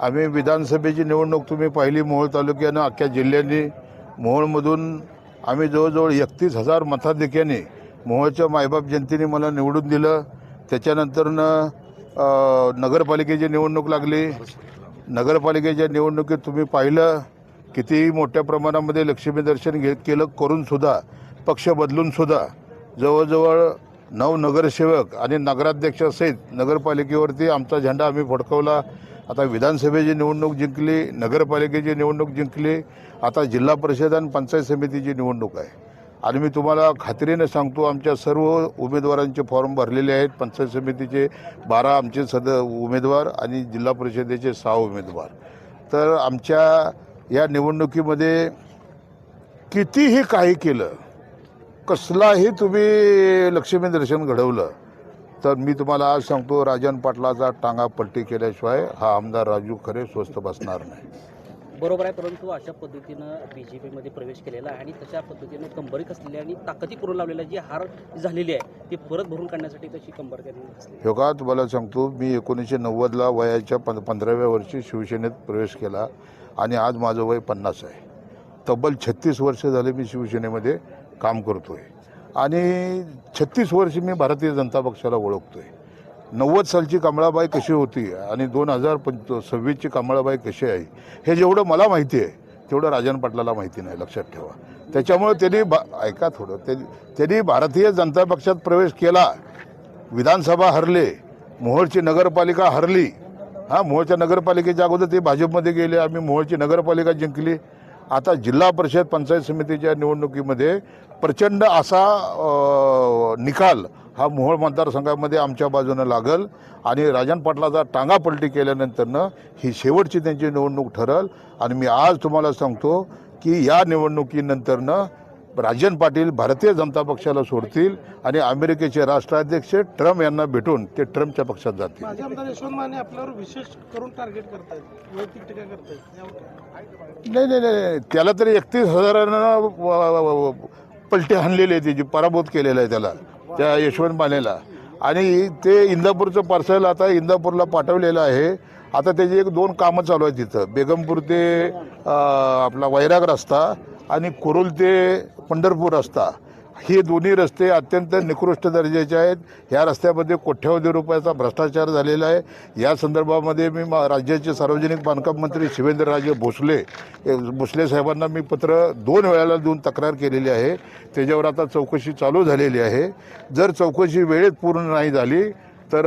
आम्ही विधानसभेची निवडणूक तुम्ही पाहिली मोहोळ तालुक्यानं अख्ख्या जिल्ह्यांनी. मोहोळमधून आम्ही जवळजवळ एकतीस हजार मताधिक्याने मोहोळच्या मायबाप जनतेने मला निवडून दिलं. त्याच्यानंतरनं नगरपालिकेची निवडणूक लागली. नगरपालिकेच्या निवडणुकीत तुम्ही पाहिलं कितीही मोठ्या प्रमाणामध्ये लक्ष्मी दर्शन घे केलं करूनसुद्धा पक्ष बदलूनसुद्धा जवळजवळ नऊ नगरसेवक आणि नगराध्यक्षासहित नगरपालिकेवरती आमचा झेंडा आम्ही फडकवला. आता विधानसभेची निवडणूक जिंकली नगरपालिकेची निवडणूक जिंकली आता जिल्हा परिषद आणि पंचायत समितीची निवडणूक आहे. आणि मी तुम्हाला खात्रीने सांगतो आमच्या सर्व उमेदवारांचे फॉर्म भरलेले आहेत. पंचायत समितीचे बारा आमचे सद उमेदवार आणि जिल्हा परिषदेचे सहा उमेदवार. तर आमच्या या निवडणुकीमध्ये कितीही काही केलं कसलाही तुम्ही लक्ष्मी दर्शन घडवलं तर मी तुम्हाला आज सांगतो राजन पाटलाचा टांगा पलटी केल्याशिवाय हा आमदार राजू खरे स्वस्त बसणार नाही. बरोबर आहे परंतु अशा पद्धतीनं बी जे पीमध्ये प्रवेश केलेला आहे आणि तशा पद्धतीनं कंबर कसलेली आणि ताकदी करून लावलेला जी हार झालेली आहे ती परत भरून काढण्यासाठी तशी कंबर कसली हे का? तुम्हाला सांगतो मी एकोणीसशे नव्वदला वयाच्या पं पंधराव्या वर्षी शिवसेनेत प्रवेश केला आणि आज माझं वय पन्नास आहे. तब्बल छत्तीस वर्ष झाले मी शिवसेनेमध्ये काम करतो आहे आणि छत्तीस वर्ष मी भारतीय जनता पक्षाला ओळखतो आहे नव्वद सालची कमळाबाई कशी होती आणि दोन हजार पंच सव्वीसची कमळाबाई कशी आहे हे जेवढं मला माहिती आहे तेवढं राजन पाटलाला माहिती नाही लक्षात ठेवा. त्याच्यामुळे त्यांनी बा ऐका थोडं ते त्यांनी भारतीय जनता पक्षात प्रवेश केला विधानसभा हरले मोहोळची नगरपालिका हरली हां मोहोळच्या नगरपालिकेच्या अगोदर ते भाजपमध्ये गेले आम्ही मोहोळची नगरपालिका जिंकली. आता जिल्हा परिषद पंचायत समितीच्या निवडणुकीमध्ये प्रचंड असा निकाल हा मोहोळ मतदारसंघामध्ये आमच्या बाजूनं लागल. आणि राजन पाटलाचा टांगा पलटी केल्यानंतरनं ही शेवटची त्यांची निवडणूक ठरल. आणि मी आज तुम्हाला सांगतो की या निवडणुकीनंतरनं राजन पाटील भारतीय जनता पक्षाला सोडतील आणि अमेरिकेचे राष्ट्राध्यक्ष ट्रम्प यांना भेटून ते ट्रम्पच्या पक्षात जातील? नाही नाही नाही त्याला तरी एकतीस हजारांना पलटी हाणलेली आहे त्याची पराभूत केलेला आहे त्याला त्या यशवंत मानेला. आणि ते इंदापूरचं पार्सल आता इंदापूरला पाठवलेलं आहे. आता त्याची एक दोन कामं चालू आहेत तिथं. बेगमपूर ते आपला वैराग रस्ता आणि कुरुल ते पंढरपूर रस्ता. हे दोन्ही रस्ते अत्यंत निकृष्ट दर्जाचे आहेत. ह्या रस्त्यामध्ये कोट्यावधी रुपयाचा भ्रष्टाचार झालेला आहे. या संदर्भामध्ये मी राज्याचे सार्वजनिक बांधकाम मंत्री शिवेंद्रराजे भोसले भोसले साहेबांना मी पत्र दोन वेळाला देऊन तक्रार केलेली आहे. त्याच्यावर आता चौकशी चालू झालेली आहे. जर चौकशी वेळेत पूर्ण नाही झाली तर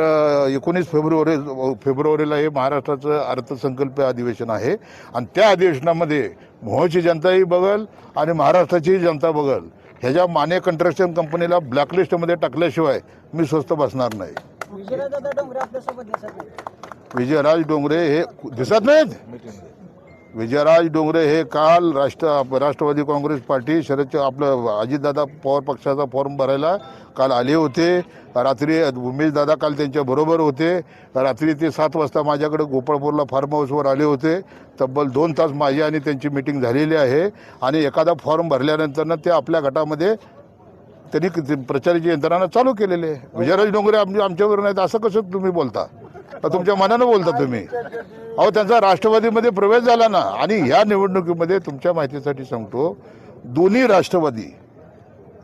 एकोणीस फेब्रुवारी फेब्रुवारीला हे महाराष्ट्राचं अर्थसंकल्प अधिवेशन आहे. आणि त्या अधिवेशनामध्ये मोहची जनताही बघल आणि महाराष्ट्राचीही जनता बघल. ह्याच्या माने कंस्ट्रक्शन कंपनीला ब्लॅकलिस्टमध्ये टाकल्याशिवाय मी स्वस्त बसणार नाही. विजयदादा डोंगरे आपल्यासोबत दिसत नाही विजयराज डोंगरे हे दिसत नाहीत? विजयराज डोंगरे हे काल राष्ट्र राष्ट्रवादी काँग्रेस पार्टी शरद आपलं अजितदादा पवार पक्षाचा फॉर्म भरायला काल आले होते. रात्री उमेशदादा काल त्यांच्याबरोबर होते. रात्री ते सात वाजता माझ्याकडे गोपाळपूरला फार्म हाऊसवर आले होते. तब्बल दोन तास माझी आणि त्यांची मिटिंग झालेली आहे. आणि एखादा फॉर्म भरल्यानंतरनं ते आपल्या गटामध्ये त्यांनी प्रचाराची यंत्रणा चालू केलेली आहे. विजयराज डोंगरे आमच्यावर नाहीत असं कसं तुम्ही बोलता? तुमच्या मनानं बोलता तुम्ही. अहो त्यांचा राष्ट्रवादीमध्ये प्रवेश झाला ना आणि ह्या निवडणुकीमध्ये तुमच्या माहितीसाठी सांगतो दोन्ही राष्ट्रवादी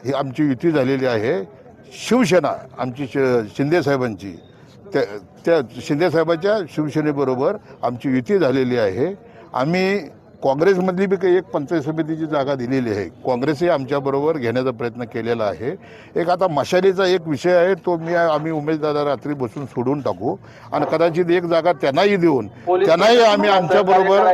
ही आमची युती झालेली आहे. शिवसेना आमची श शिंदे साहेबांची. त्या त्या शिंदे साहेबांच्या शिवसेनेबरोबर आमची युती झालेली आहे. आम्ही काँग्रेसमधली बी काही एक पंचायत समितीची जागा दिलेली आहे. काँग्रेसही आमच्याबरोबर घेण्याचा प्रयत्न केलेला आहे. एक आता मशालीचा एक विषय आहे तो मी आम्ही उमेशदादा रात्री बसून सोडून टाकू. आणि कदाचित एक जागा त्यांनाही देऊन त्यांनाही आम्ही आमच्याबरोबर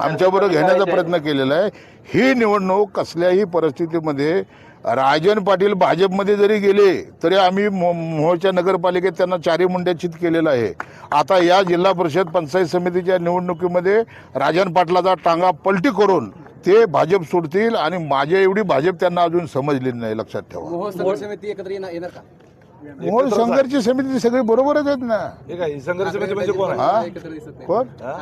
आमच्याबरोबर घेण्याचा प्रयत्न केलेला आहे. ही निवडणूक कसल्याही परिस्थितीमध्ये राजन पाटील भाजपमध्ये जरी गेले तरी आम्ही मो- मोहोळच्या नगरपालिकेत त्यांना चारी मुंड्याचित केलेलं आहे. आता या जिल्हा परिषद पंचायत समितीच्या निवडणुकीमध्ये राजन पाटलाचा टांगा पलटी करून ते भाजप सोडतील आणि माझ्या एवढी भाजप त्यांना अजून समजलेली नाही लक्षात ठेवा. मोहोळ संघर्ष समिती सगळी बरोबरच आहेत ना. हे काय संघर्ष समिती म्हणजे कोण आहे? हा? कोण? हा?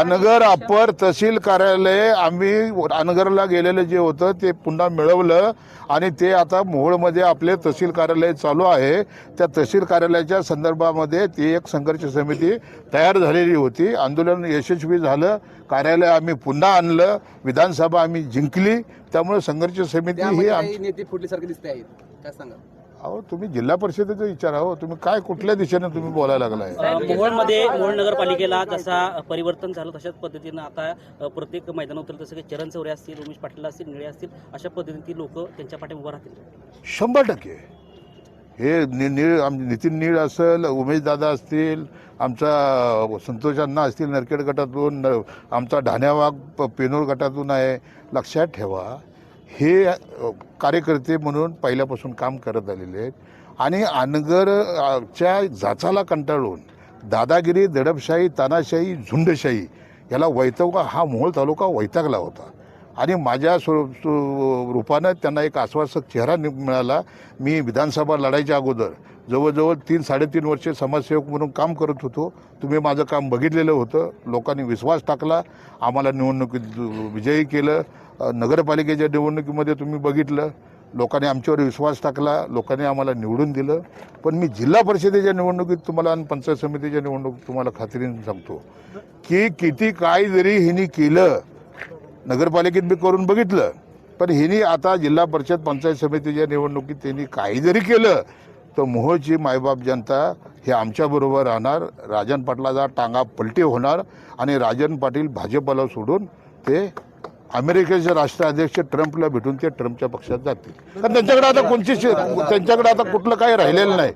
अनगर अप्पर तहसील कार्यालय आम्ही अनगरला गेलेलं जे होतं ते पुन्हा मिळवलं आणि ते आता मोहोळमध्ये आपले तहसील कार्यालय चालू आहे. त्या तहसील कार्यालयाच्या संदर्भामध्ये ती एक संघर्ष समिती तयार झालेली होती. आंदोलन यशस्वी झालं. कार्यालय आम्ही पुन्हा आणलं. विधानसभा आम्ही जिंकली. त्यामुळे संघर्ष समिती ही आम- नेते फुटल्यासारखे दिसते आहेत काय सांगा? अहो तुम्ही जिल्हा परिषदेचं विचारा हो तुम्ही काय कुठल्या दिशेने तुम्ही बोलायला लागलाय? अ, मोहोळमध्ये मोहोळ नगरपालिकेला जसा परिवर्तन झालं तशाच पद्धतीनं आता प्रत्येक मैदान उतरलं तसं की चरण चौरे असतील उमेश पाटील असतील निळे असतील अशा पद्धतीने ती लोक त्यांच्या पाठी उभं राहतील. शंभर टक्के. हे नि नीळ नितीन नीळ असेल उमेशदादा असतील आमचा संतोष अण्णा असतील नरखेड गटातून आमचा ढाण्यावाग पेनोर गटातून आहे. लक्षात ठेवा हे कार्यकर्ते म्हणून पहिल्यापासून काम करत आलेले आहेत. आणि अनगरच्या जाचाला कंटाळून दादागिरी दडपशाही तानाशाही झुंडशाही याला वैतवका हा मोहोळ तालुका वैतागला होता. आणि माझ्या स्व रूपानं त्यांना एक आश्वासक चेहरा मिळाला. मी विधानसभा लढायच्या अगोदर जवळजवळ तीन साडेतीन वर्षे समाजसेवक म्हणून काम करत होतो. तुम्ही माझं काम बघितलेलं होतं. लोकांनी विश्वास टाकला. आम्हाला निवडणुकीत विजयी केलं. नगरपालिकेच्या निवडणुकीमध्ये तुम्ही बघितलं लोकांनी आमच्यावर विश्वास टाकला लोकांनी आम्हाला निवडून दिलं. पण मी जिल्हा परिषदेच्या निवडणुकीत तुम्हाला आणि पंचायत समितीच्या निवडणुकीत तुम्हाला खात्रीने सांगतो की किती काय जरी हिनी केलं नगरपालिकेत मी करून बघितलं पण हिनी आता जिल्हा परिषद पंचायत समितीच्या निवडणुकीत त्यांनी काही जरी केलं तर मोहोळची मायबाप जनता हे आमच्याबरोबर राहणार राजन पाटलाचा टांगा पलटी होणार आणि राजन पाटील भाजपला सोडून ते अमेरिकेचे राष्ट्राध्यक्ष ट्रम्पला भेटून ते ट्रम्पच्या पक्षात जातील. कारण त्यांच्याकडे आता कोणतीच त्यांच्याकडे आता कुठलं काही राहिलेलं नाही.